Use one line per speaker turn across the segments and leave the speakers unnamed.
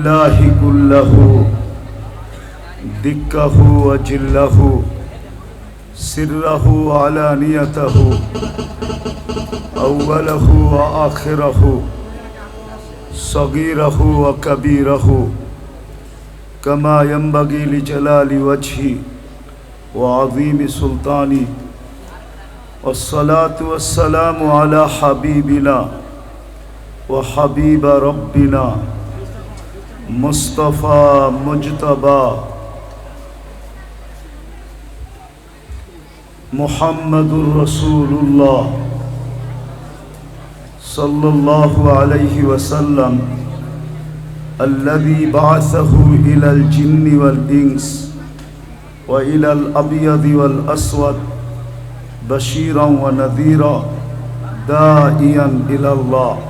اللہ کلہ دکہ اجلہ سرہ علانیتہ اولہ وآخرہ صغیرہ وکبیرہ کما ینبغی لجلال وجہی وعظیم سلطانی والصلاة والسلام على حبیبنا وحبیب ربنا مصطفى مجتبى محمد رسول الله صلى الله عليه وسلم الذي بعثه إلى الجن والإنس وإلى الأبيض والأسود بشيرا ونذيرا داعيا إلى الله.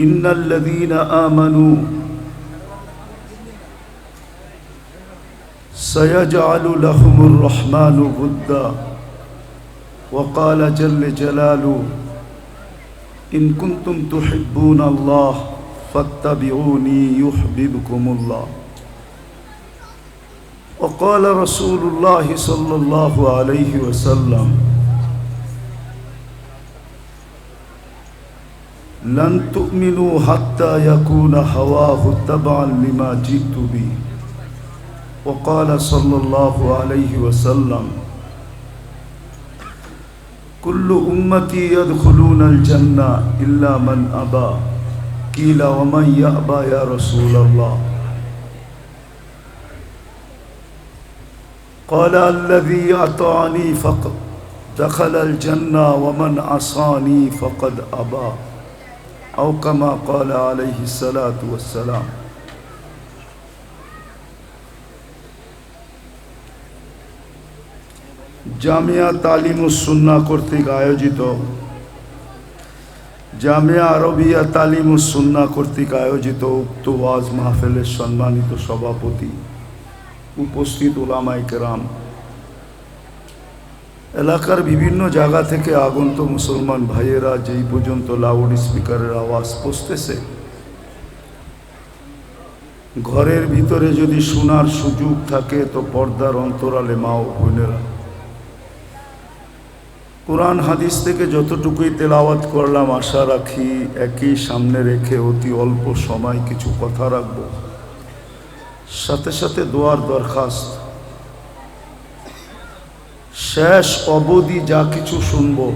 إن الذين آمنوا سيجعل لهم الرحمن ودا وقال جل جلاله إن كنتم تحبون الله فاتبعوني يحببكم الله وقال رسول الله صلى الله عليه وسلم لن تؤمنوا حتى يكون هواه تبعا لما جئت به. وقال صلى الله عليه وسلم، كل أمتي يدخلون الجنة إلا من أبى. قيل، ومن يأبى يا رسول الله؟ قال، الذي أطعني فقد دخل الجنة ومن عصاني فقد أبى. أو كما قال عليه الصلاة والسلام জামিয়া তালিমুসুন্না কর্তৃক আয়োজিত জামিয়া আরবিয়া তালিমুসুন্না কর্তৃক আয়োজিত উক্ত ওয়াজ মাহফিলের সম্মানিত সভাপতি উপস্থিত ওলামাই কেরাম এলাকার বিভিন্ন জায়গা থেকে আগন্ত মুসলমান ভাইয়েরা যেই পর্যন্ত লাউড স্পিকারের আওয়াজ পৌঁছতেছে, ঘরের ভিতরে যদি শোনার সুযোগ থাকে তো পর্দার অন্তরালে মা ও বোনেরা। কোরআন হাদিস থেকে যতটুকুই তেলাওয়াত করলাম, আশা রাখি একই সামনে রেখে অতি অল্প সময় কিছু কথা রাখব। সাথে সাথে দোয়ার দরখাস্ত শেষ অবধি যা কিছু শুনব।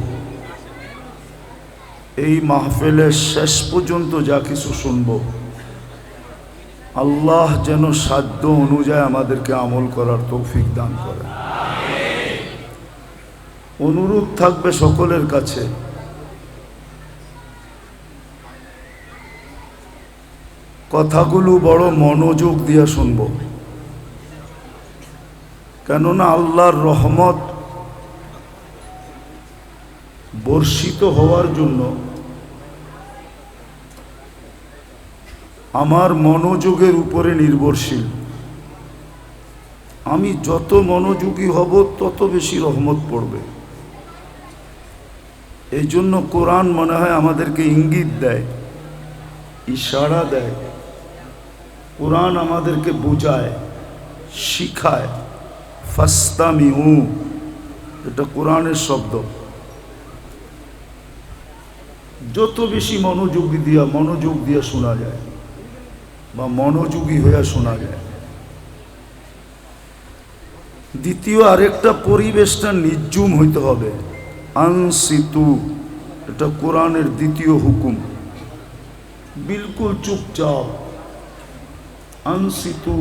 এই মাহফিলের শেষ পর্যন্ত যা কিছু শুনব। আল্লাহ যেন সাধ্য অনুযায়ী আমাদেরকে আমল করার তৌফিক দান করে অনুরোধ থাকবে সকলের কাছে। কথাগুলো বড় মনোযোগ দিয়ে শুনব। কেননা আল্লাহর রহমত বর্ষিত হওয়ার জন্য আমার মনোযোগের উপরে নির্ভরশীল। আমি যত মনোযোগী হব, তত বেশি রহমত পড়বে। এই জন্য কোরআন মনে হয় আমাদেরকে ইঙ্গিত দেয়, ইশারা দেয়। কোরআন আমাদেরকে বোঝায়, শিখায়। ফাস্তামি উ এটা কোরআনের শব্দ। যত বেশি মনোযোগী দিয়া, মনোযোগ দিয়া শোনা যায় বা মনোযোগী হইয়া শোনা যায়। দ্বিতীয়, আরেকটা পরিবেশটা নির্জুম হইতে হবে। আনসিতু, এটা কোরআনের দ্বিতীয় হুকুম। বিলকুল চুপচাপ। আনসিতু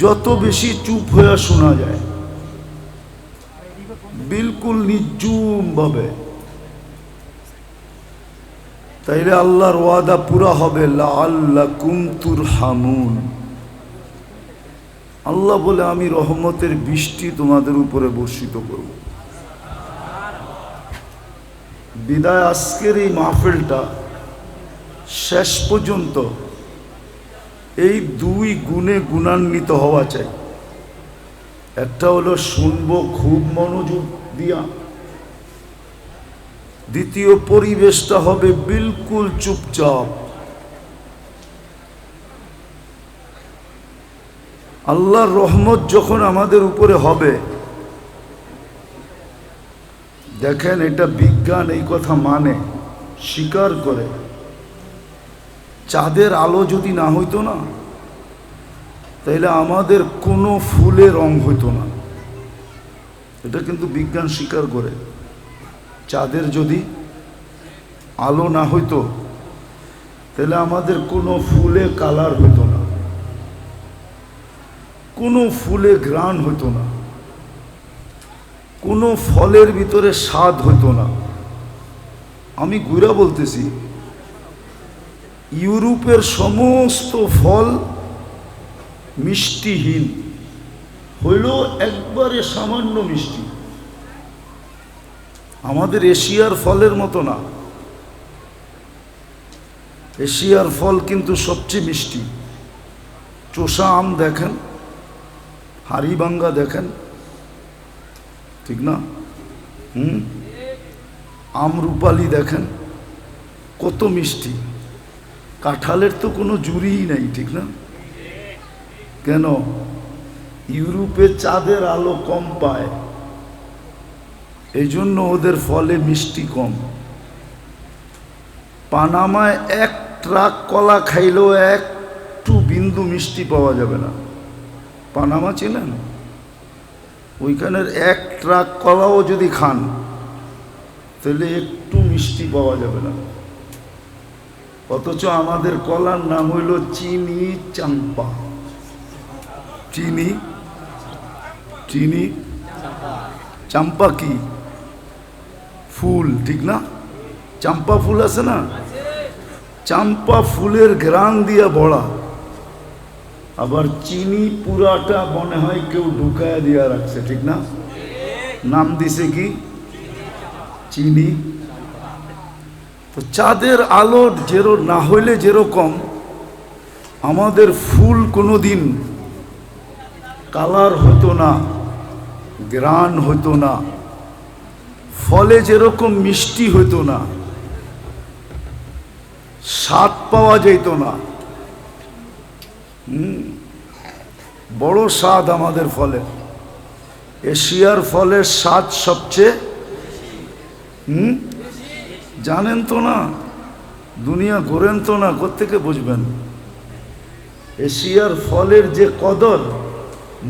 যত বেশি চুপ হয়ে শোনা যায়, বিলকুল নির্জুম ভাবে। তাইলে আল্লাহর ওয়াদা পুরা হবে আল্লাহ কুমতুর হামুন আল্লাহ বলে, আমি রহমতের বৃষ্টি তোমাদের উপরে বর্ষিত করব। বিদায়, আজকের এই মাহফিলটা শেষ পর্যন্ত এই দুই গুণে গুণান্বিত হওয়া চাই। একটা হলো শুনব খুব মনোযোগ দিয়া। দ্বিতীয় পরিবেশটা হবে বিলকুল চুপচাপ। আল্লাহর রহমত যখন আমাদের উপরে হবে, দেখেন এটা বিজ্ঞান এই কথা মানে স্বীকার করে। চাঁদের আলো যদি না হইতো না, তাইলে আমাদের কোনো ফুলে রং হইতো না। এটা কিন্তু বিজ্ঞান স্বীকার করে। চাঁদের যদি আলো না হইতো তাহলে আমাদের কোনো ফুলে কালার হইতো না। কোনো ফুলে ঘ্রাণ হইতো না। কোনো ফলের ভিতরে স্বাদ হইতো না। আমি গুইরা বলতেছি ইউরোপের সমস্ত ফল মিষ্টিহীন। হইল একবারে সামান্য মিষ্টি। আমাদের এশিয়ার ফলের মতো না। এশিয়ার ফল কিন্তু সবচেয়ে মিষ্টি। চোষা আম দেখেন হাড়িবাঙ্গা দেখেন, ঠিক না? হুম? আমরুপালি দেখেন, কত মিষ্টি। কাঁঠালের তো কোনো জুড়িই নাই, ঠিক না? কেন? ইউরোপে চাঁদের আলো কম পায় এই জন্য ওদের ফলে মিষ্টি কম। পানামায় এক ট্রাক কলা খাইলেও একটু বিন্দু মিষ্টি পাওয়া যাবে না। পানামা ছিলেন? ওইখানের এক ট্রাক কলাও যদি খান, তাহলে একটু মিষ্টি পাওয়া যাবে না। অথচ আমাদের কলার নাম হইল চিনি চাম্পা। চিনি? চিনি? চাম্পা কি? ফুল, ঠিক না? চাম্পা ফুল আছে না? চাম্পা ফুলের ঘ্রাণ দিয়া বড়া আবার চিনি পুরাটা মনে হয় কেউ ঢুকায় দিয়া রাখছে, ঠিক না? নাম দিছে কি? চিনি। চাঁদের আলো যেরো না হইলে যেরকম আমাদের ফুল কোনো দিন কালার হতো না, গ্রান হতো না, ফলে যেরকম মিষ্টি হতো না, স্বাদ পাওয়া যেত না। বড় স্বাদ আমাদের ফলে। এশিয়ার ফলের স্বাদ সবচেয়ে, হুম জানেন তো না, দুনিয়া ঘোরেন তো না, কোত্থেকে বুঝবেন? এশিয়ার ফলের যে কদর,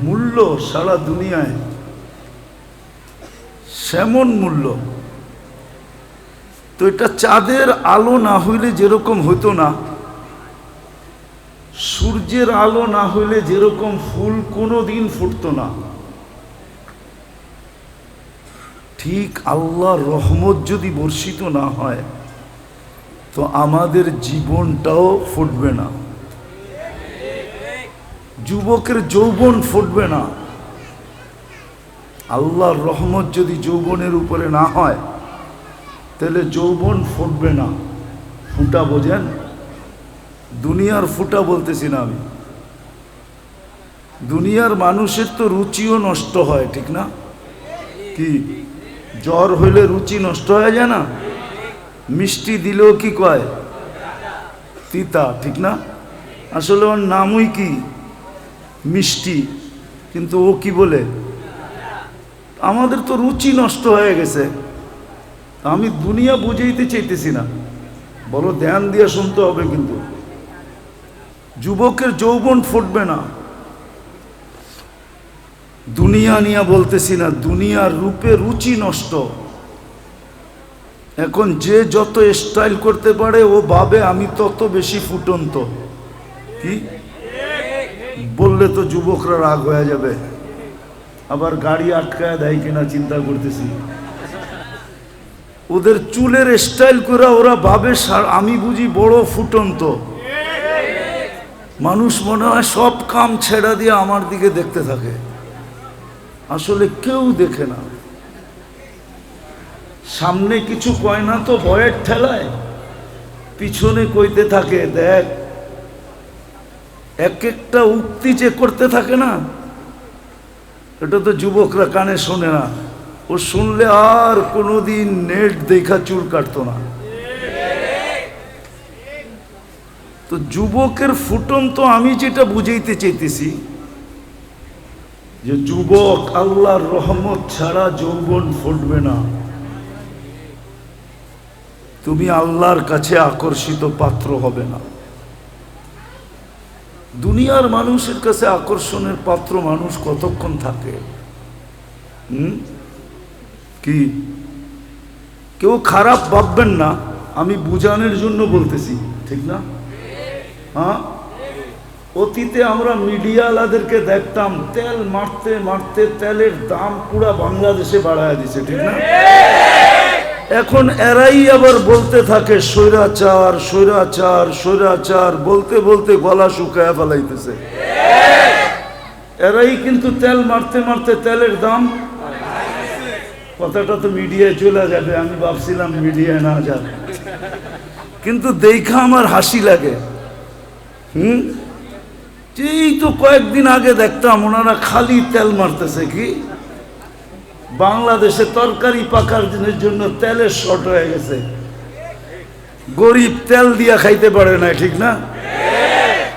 মূল্য সারা দুনিয়ায়। সেমন মূল্য। তো এটা চাঁদের আলো না হইলে যেরকম হতো না, সূর্যের আলো না হইলে যেরকম ফুল কোনো দিন ফুটতো না। ঠিক আল্লাহর রহমত যদি বর্ষিত না হয়, তো আমাদের জীবনটাও ফুটবে না। যুবকের যৌবন ফুটবে না। আল্লাহর রহমত যদি যৌবনের উপরে না হয়, তাহলে যৌবন ফুটবে না। ফুটা বোঝেন? দুনিয়ার ফুটা বলতেছি না আমি। দুনিয়ার মানুষের তো রুচিও নষ্ট হয়, ঠিক না? কি? জ্বর হইলে রুচি নষ্ট হয়ে যায় না? মিষ্টি দিলেও কি কয়? তিতা, ঠিক না? আসলে ওর নামই কি? মিষ্টি। কিন্তু ও কি বলে? আমাদের তো রুচি নষ্ট হয়ে গেছে। আমি দুনিয়া বুঝাইতে চাইতেছি না। বলো, ধ্যান দিয়ে শুনতে হবে কিন্তু। যুবকের যৌবন ফুটবে না। দুনিয়া নিয়ে বলতেছি না, দুনিয়ার রূপে রুচি নষ্ট। এখন যে যত স্টাইল করতে পারে, ও ভাবে আমি তত বেশি ফুটন্ত। কি? বললে তো যুবকরা রাগ হয়ে যাবে। আবার গাড়ি আটকায় দেয় কিনা চিন্তা করতেছি। ওদের চুলের স্টাইল করে ওরা ভাবে আমি বুঝি বড় ফুটন্ত। মানুষ মনে হয় সব কাম ছেড়া দিয়ে আমার দিকে দেখতে থাকে। আসলে কেউ দেখে না। সামনে কিছু কয় না তো ভয়ের ঠেলায়। পিছনে কইতে থাকে, দেখ এক একটা উক্তি যে করতে থাকে না, এটা তো যুবকরা কানে শোনে না। ও শুনলে আর কোনোদিন নেট দেখা চুল কাটতো না। তো যুবকের ফুটন তো আমি যেটা বুঝাইতে চাইতেছি যে যুবক আল্লাহর রহমত ছাড়া যৌবন ফুটবে না। তুমি আল্লাহর কাছে আকর্ষিত পাত্র হবে না। দুনিয়ার মানুষের কাছে আকর্ষণের পাত্র মানুষ কতক্ষণ থাকে? হুম? কি? কেউ খারাপ ভাববেন না, আমি বুঝানোর জন্য বলতেছি, ঠিক না? হ্যাঁ? অতীতে আমরা মিডিয়াওয়ালাদেরকে দেখতাম, তেল মারতে মারতে তেলের দাম পুরা বাংলাদেশে বাড়ায় দিছে, ঠিক না? এখন এরাই আবার বলতে থাকে, স্বৈরাচার স্বৈরাচার স্বৈরাচার, বলতে বলতে গলা শুকায় ফেলাইতেছে। এরাই কিন্তু তেল মারতে মারতে তেলের দাম কথাটা তো মিডিয়ায় চলে যাবে, আমি ভাবছিলাম মিডিয়ায় না যাবে কিন্তু দেখা আমার হাসি লাগে। হুম? এই তো কয়েকদিন আগে দেখতাম ওনারা খালি তেল মারতেছে কি? বাংলাদেশে তরকারি পাকার জন্য তেলের শর্ট হয়ে গেছে। গরিব তেল দিয়া খাইতে পারে না, ঠিক না?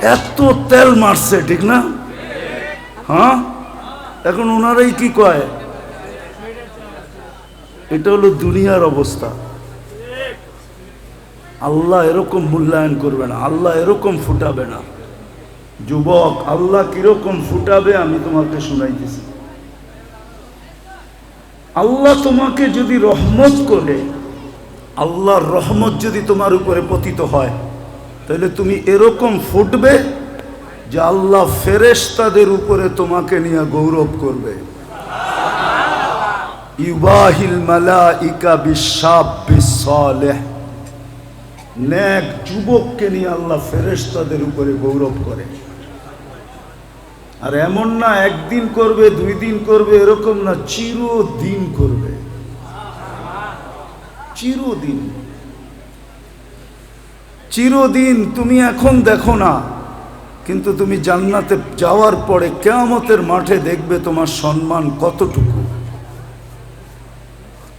এত তেল মারছে, ঠিক না? হ্যাঁ? এখন ওনারাই কি কয়? এটা হলো দুনিয়ার অবস্থা। আল্লাহ এরকম মূল্যায়ন করবে না, আল্লাহ এরকম ফুটাবে না। যুবক, আল্লাহ কীরকম ফুটাবে আমি তোমাকে শুনাইতেছি। আল্লাহ তোমাকে যদি রহমত করে, আল্লাহর রহমত যদি তোমার উপরে পতিত হয়, তাহলে তুমি এরকম ফুটবে যে আল্লাহ ফেরেশতাদের উপরে তোমাকে নিয়ে গৌরব করবে। ইউবাহিল মালাইকা বিশাব বিসালেহ নেক যুবককে নিয়ে আল্লাহ ফেরেশতাদের উপরে গৌরব করে। আর এমন না, একদিন করবে, দুই দিন করবে, এরকম না, চিরদিন করবে। চিরদিন। চিরদিন তুমি এখন দেখো না, কিন্তু তুমি জান্নাতে যাওয়ার পরে কেয়ামতের মাঠে দেখবে তোমার সম্মান কতটুকু।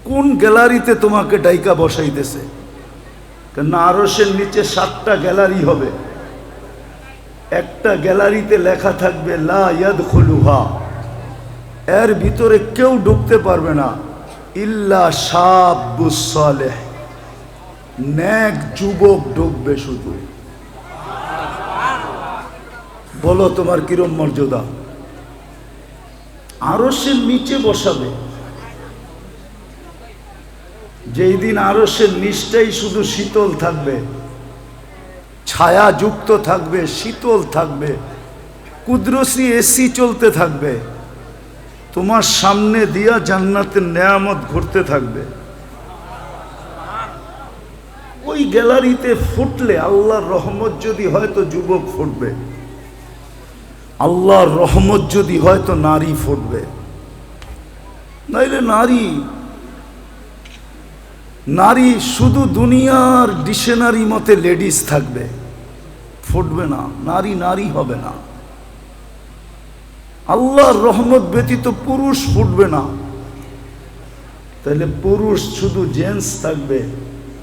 কোন গ্যালারিতে তোমাকে ডাইকা বসাইতেছে? কেন আরসের নিচে সাতটা গ্যালারি হবে। একটা গ্যালারিতে লেখা থাকবে, লা খুলুহা এর ভিতরে কেউ ঢুকতে পারবে না। ইল্লা সালেহ। ন্যাক যুবক ঢুকবে শুধু। বলো তোমার কিরম মর্যাদা? আরসের নিচে বসাবে। যেই দিন আরসের নিচটাই শুধু শীতল থাকবে। ছায়া যুক্ত থাকবে, শীতল থাকবে কুদ্রসি এসি চলতে থাকবে, তোমার সামনে দিয়া জান্নাতের নেয়ামত ঘুরতে থাকবে। ওই গ্যালারিতে ফুটলে আল্লাহর রহমত যদি হয় তো যুবক ফুটবে। আল্লাহর রহমত যদি হয় তো নারী ফুটবে। নাইলে নারী নারী শুধু দুনিয়ার ডিকশনারি মতে লেডিস থাকবে। ফুটবে না, নারী নারী হবে না। আল্লাহর রহমত ব্যতীত পুরুষ ফুটবে না। তাহলে পুরুষ শুধু জেন্টস থাকবে,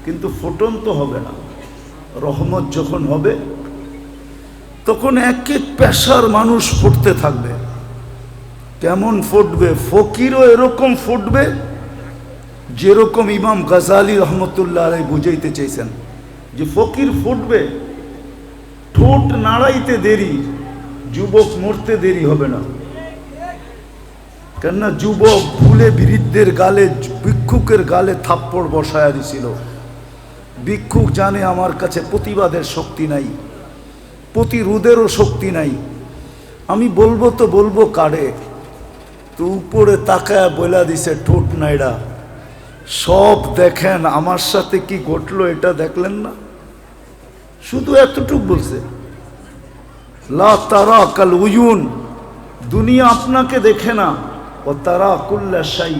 কিন্তু ফুটন্ত হবে না। রহমত যখন হবে, তখন এক এক পেশার মানুষ ফুটতে থাকবে। কেমন ফুটবে? ফকিরও এরকম ফুটবে যেরকম ইমাম গাজালি রহমতুল্লাহ আলাই বুঝাইতে চাইছেন যে ফকির ফুটবে, ঠোঁট নাড়াইতে দেরি, যুবক মরতে দেরি হবে না। কেননা যুবক ভুলে বিরুদ্ধের গালে, ভিক্ষুকের গালে থাপ্পড় বসায়া দিছিল। ভিক্ষুক জানে আমার কাছে প্রতিবাদের শক্তি নাই, প্রতিরোধেরও শক্তি নাই। আমি বলব তো বলব কারে, তো উপরে তাকায় বইলা দিছে ঠোঁট নাইডা। সব দেখেন, আমার সাথে কি ঘটলো এটা দেখলেন না? শুধু এতটুক বলছে, লা তারা কাল উয়ুন, দুনিয়া আপনাকে দেখে না ও তারা কুল্লা সাই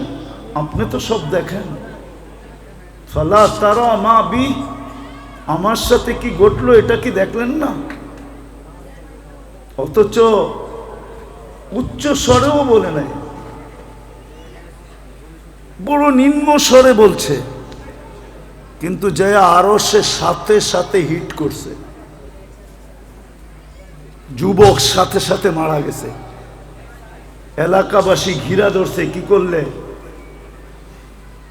আপনি তো সব দেখেন। ফলা তারা মা বি, আমার সাথে কি ঘটলো এটা কি দেখলেন না? অথচ উচ্চ স্বরেও বলে নাই। বড় নিম্ন স্বরে বলছে, কিন্তু জয়া আরও সে সাথে সাথে হিট করছে। যুবক সাথে সাথে মারা গেছে। এলাকাবাসী ঘিরা ধরছে, কি করলে?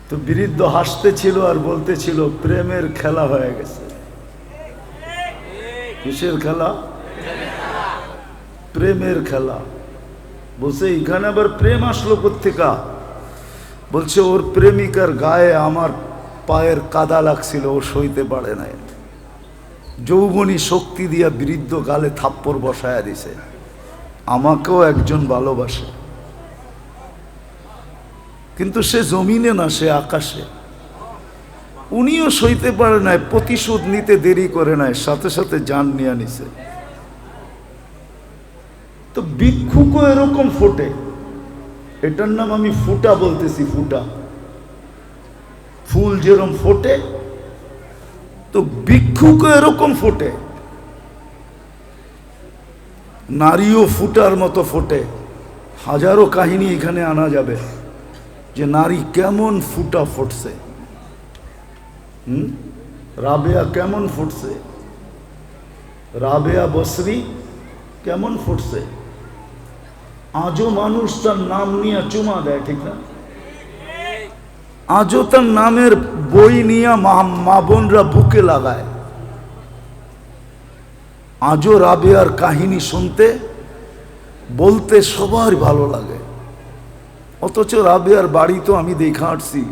তো বৃদ্ধ হাসতেছিল আর বলতেছিল, প্রেমের খেলা হয়ে গেছে। কিসের খেলা? প্রেমের খেলা। বলছে, এখানে আবার প্রেম আসলো কোথেকা বলছে, ওর প্রেমিকার গায়ে আমার পায়ের কাদা লাগছিল, ও সইতে পারে নাই। যৌবনী শক্তি দিয়া বৃদ্ধ গালে থাপ্পড় বসায়া দিছে। আমাকেও একজন ভালোবাসে। কিন্তু সে জমিনে না, সে আকাশে। উনিও সইতে পারে নাই, প্রতিশোধ নিতে দেরি করে নাই, সাথে সাথে যান নিয়ে নিছে। তো ভিক্ষুকও এরকম ফোটে। এটার নাম আমি ফুটা বলতেছি, ফুটা। ফুল যেরকম ফোটে, তো ভিক্ষুকও এরকম ফোটে। নারীও ফুটার মতো ফোটে। হাজারো কাহিনী এখানে আনা যাবে যে নারী কেমন ফুটা ফুটছে। হুম? রাবেয়া কেমন ফুটছে? রাবেয়া বসরি কেমন ফুটছে? আজও মানুষ তার নাম নিয়ে চুমা দেয়, ঠিক না? আজও তার নামের বই নিয়ে মা বোনরা বুকে লাগায়। আজও রাবেয়ার কাহিনী শুনতে, বলতে সবার ভালো লাগে। অথচ রাবেয়ার বাড়ি তো আমি দেখা আসছি।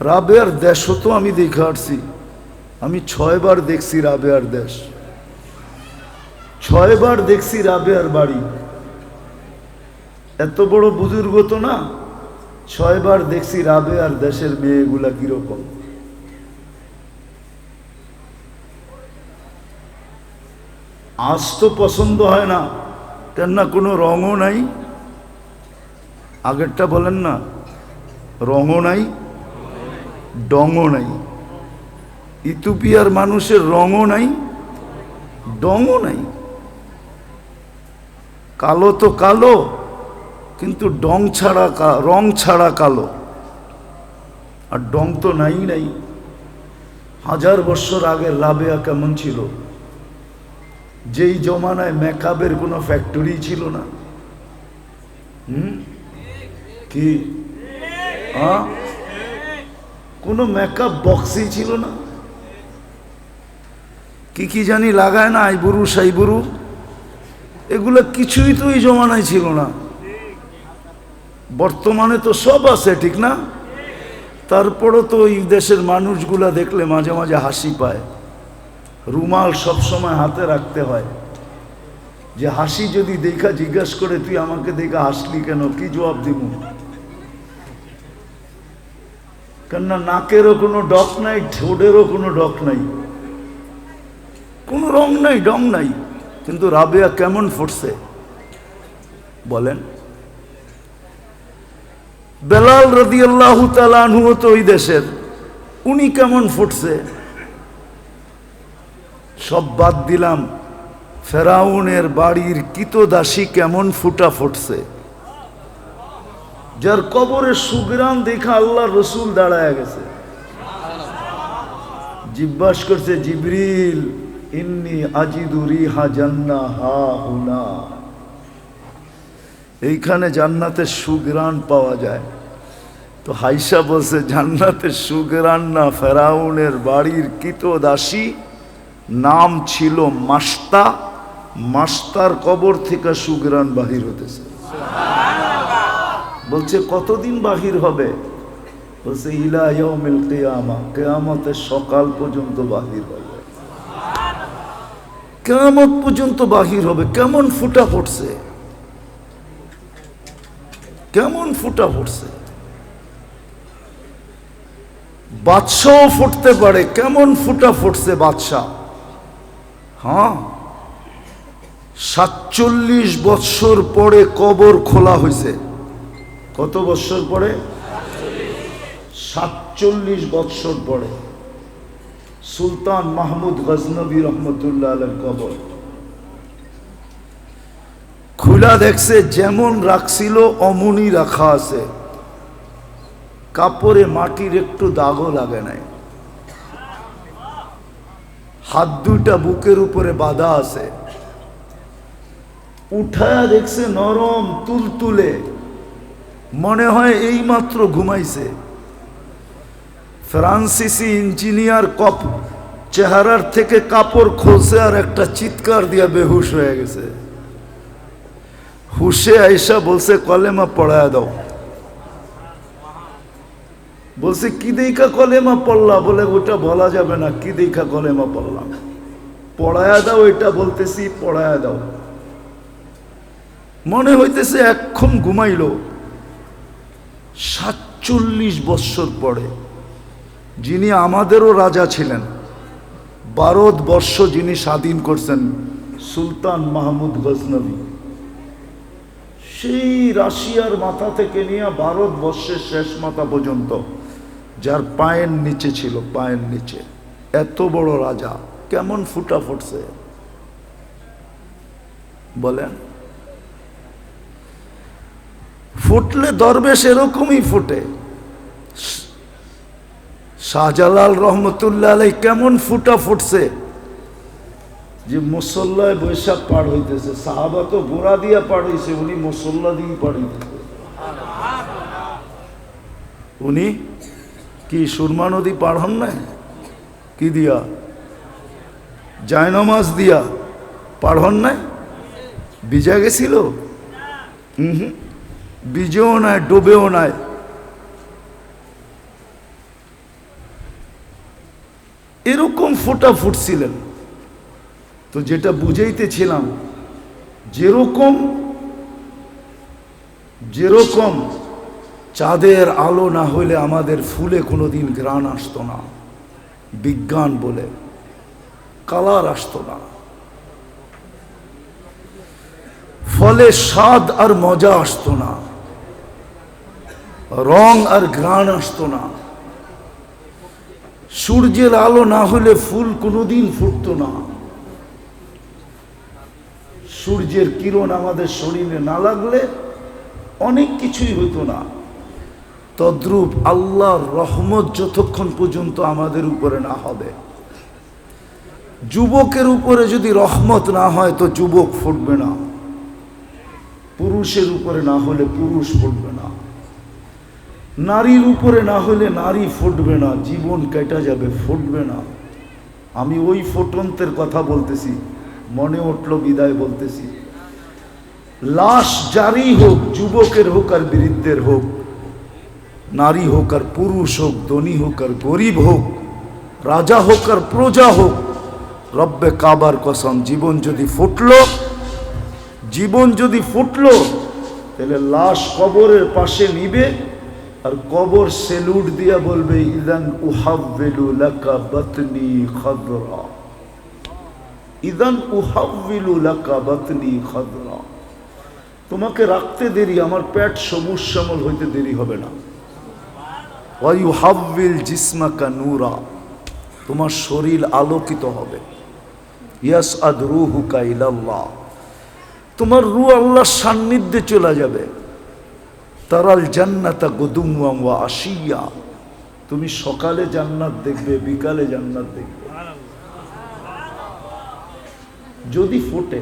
রাবেয়ার দেশও তো আমি দেখা আসছি। আমি ছয়বার দেখছি রাবেয়ার দেশ। ছয়বার দেখছি রাবেয়ার বাড়ি। এত বড় বুজুর্গ তো না? ছয়বার দেখছি রাবেয়ার দেশের মেয়েগুলা কীরকম। আজ তো পছন্দ হয় না, কেননা কোনো রঙও নাই। আগেরটা বলেন না, রঙও নাই ডঙও নাই। ইথিওপিয়ার মানুষের রঙও নাই ডঙও নাই। কালো তো কালো, কিন্তু ডং ছাড়া রং ছাড়া কালো। আর ডং তো নাই নাই। হাজার বছর আগে রাবেয়া কেমন ছিল? যেই জমানায় মেকআপের কোনো ফ্যাক্টরি ছিল না। হুম? কি? কোনো মেকআপ বক্সই ছিল না। কি কি জানি লাগায় না আইবুরু সাইবুরু। এগুলো কিছুই তো এই জমানায় ছিল না। বর্তমানে তো সব আছে, ঠিক না? তারপরও তো এই দেশের মানুষগুলা দেখলে মাঝে মাঝে হাসি পায়। রুমাল সব সময় হাতে রাখতে হয়। যে হাসি যদি দেখা জিজ্ঞাসা করে, তুই আমাকে দেখা হাসলি কেন? কি জবাব দিব? কেননা নাকেরও কোনো ডক নাই, ঠোঁটেরও কোনো ডক নাই। কোনো রং নাই, ডং নাই। কিন্তু রাবেয়া কেমন ফুটছে? বলেন। বেলাল রদি আল্লাহ তালানহু তো ওই দেশের, উনি কেমন ফুটছে? সব বাদ দিলাম, ফেরাউনের বাড়ির কিতদাসী কেমন ফুটা ফুটছে? যার কবরে সুগ্রাম দেখা আল্লাহ রসুল দাঁড়ায় গেছে। জিজ্ঞাস করছে, জিবরিল ইন্নি আজিদু রিহা জান্না হা হুনা। এইখানে জান্নাতের সুগ্রাণ পাওয়া যায়। তো হাইসা বলছে, জান্নাতের সুগ্রাণ না ফেরাউনের বাড়ির কিতদাসী। নাম ছিল মাস্তা। মাস্তার কবর থেকে সুগ্রাণ বাহির হতেছে। বলছে, কতদিন বাহির হবে? বলছে, ইলা ইয়াউমিল কিয়ামা। কিয়ামতের সকাল পর্যন্ত বাহির হবে। কিয়ামত পর্যন্ত বাহির হবে? কেমন ফুটা পড়ছে? কেমন ফুটা পড়ছে? বাদশাও ফুটতে পারে, কেমন ফুটা ফুটছে বাদশাহ? হ্যাঁ? সাতচল্লিশ বৎসর পরে কবর খোলা হয়েছে। কত বৎসর পরে? সাতচল্লিশ বৎসর পরে। সুলতান মাহমুদ গজনবী রহমতুল্লাহ আলের কবর। খোলা দেখছে, যেমন রাখছিল, অমনি রাখা আছে। কাপড়ে মাটির একটু দাগও লাগে নাই। হাত দুইটা বুকের উপরে বাঁধা আছে। উঠায়া দেখছে নরম, তুলতুলে। মনে হয় এই মাত্র ঘুমাইছে। ফ্রান্সিসি ইঞ্জিনিয়ার কপ চেহারার থেকে কাপড় খোলছে আর একটা চিৎকার দিয়া বেহুশ হয়ে গেছে। হুশে আইসা বলছে, কলেমা পড়ায় দাও। বলছে, কি দেখা কলেমা পড়লা? বলে, ওটা বলা যাবে না, কি দেখা কলেমা পড়লাম? পড়ায়া দাও, এটা বলতেছি, পড়ায়া দাও। মনে হইতেছে এক্ষণ ঘুমাইল। সাতচল্লিশ বৎসর পরে যিনি আমাদেরও রাজা ছিলেন। ভারতবর্ষ যিনি স্বাধীন করছেন, সুলতান মাহমুদ গজনবী। সেই রাশিয়ার মাথা থেকে নিয়ে ভারতবর্ষের শেষ মাথা পর্যন্ত, যার পায়ের নিচে ছিল, পায়ের নিচে। এত বড় রাজা, কেমন ফুটা ফুটছে। বলেন। ফুটলে দরবেশ এরকমই ফুটে। শাহজালাল রহমতুল্লাহ আলাই কেমন ফুটা ফুটছে যে মুসল্লায় বৈশাখ পার হইতেছে, সাহাবা তো গোড়া দিয়া পার হইছে, উনি মুসল্লা দিয়ে পার উনি কি সুরমা নদী পার হন নাই? কি দিয়া? জায়নমাজ দিয়া পার হন নাই? বিজা গেছিল? হুম। বিজেও নাই, ডোবেও নাই। এরকম ফোটা ফুটছিলেন তো যেটা বুঝাইতেছিলাম, যেরকম যেরকম চাঁদের আলো না হলে আমাদের ফুলে কোনোদিন গ্রান আসতো না, বিজ্ঞান বলে, কালার আসতো না। ফলে স্বাদ আর মজা আসতো না, রং আর ঘ্রাণ আসতো না। সূর্যের আলো না হলে ফুল কোনোদিন ফুটতো না। সূর্যের কিরণ আমাদের শরীরে না লাগলে অনেক কিছুই হতো না। তদ্রূপ আল্লাহর রহমত যতক্ষণ পর্যন্ত আমাদের উপরে না হবে। যুবকের উপরে যদি রহমত না হয় তো যুবক ফুটবে না। পুরুষের উপরে না হলে পুরুষ ফুটবে নারীর উপরে না হলে নারী ফুটবে না, জীবন কেটা যাবে, ফুটবে না। আমি ওই ফুটন্তের কথা বলতেছি, মনে উঠল বিদায় বলতেছি। লাশ জারি হোক, যুবকের হোক আর বৃদ্ধের হোক, নারী হোক আর পুরুষ হোক, ধনী হোক আর গরিব হোক, রাজা হোক আর প্রজা হোক, রব্বে কাবার কসম, জীবন যদি ফুটলো, জীবন যদি ফুটলো, তাহলে লাশ কবরের পাশে নিবে আর কবর সেলুট দিয়া বলবে, ইদান উহাব্বিলু লাকা বাতনি খাদরা। ইদান উহাব্বিলু লাকা বাতনি খাদরা। তোমাকে রাখতে দেরি, আমার পেট সবুজ শ্যামল হইতে দেরি হবে না। ওয়াইহাব্বিল জিসমাকা নূরা। তোমার শরীর আলোকিত হবে। ইয়াস আদ রুহুকা ইলাল্লাহ। তোমার রু আল্লাহর সান্নিধ্যে চলে যাবে। তারাল জান্নাতা গদুমুয়াম ওয়া আশিয়া। তুমি সকালে জান্নাত দেখবে বিকালে জান্নাত দেখবে। যদি ফোটে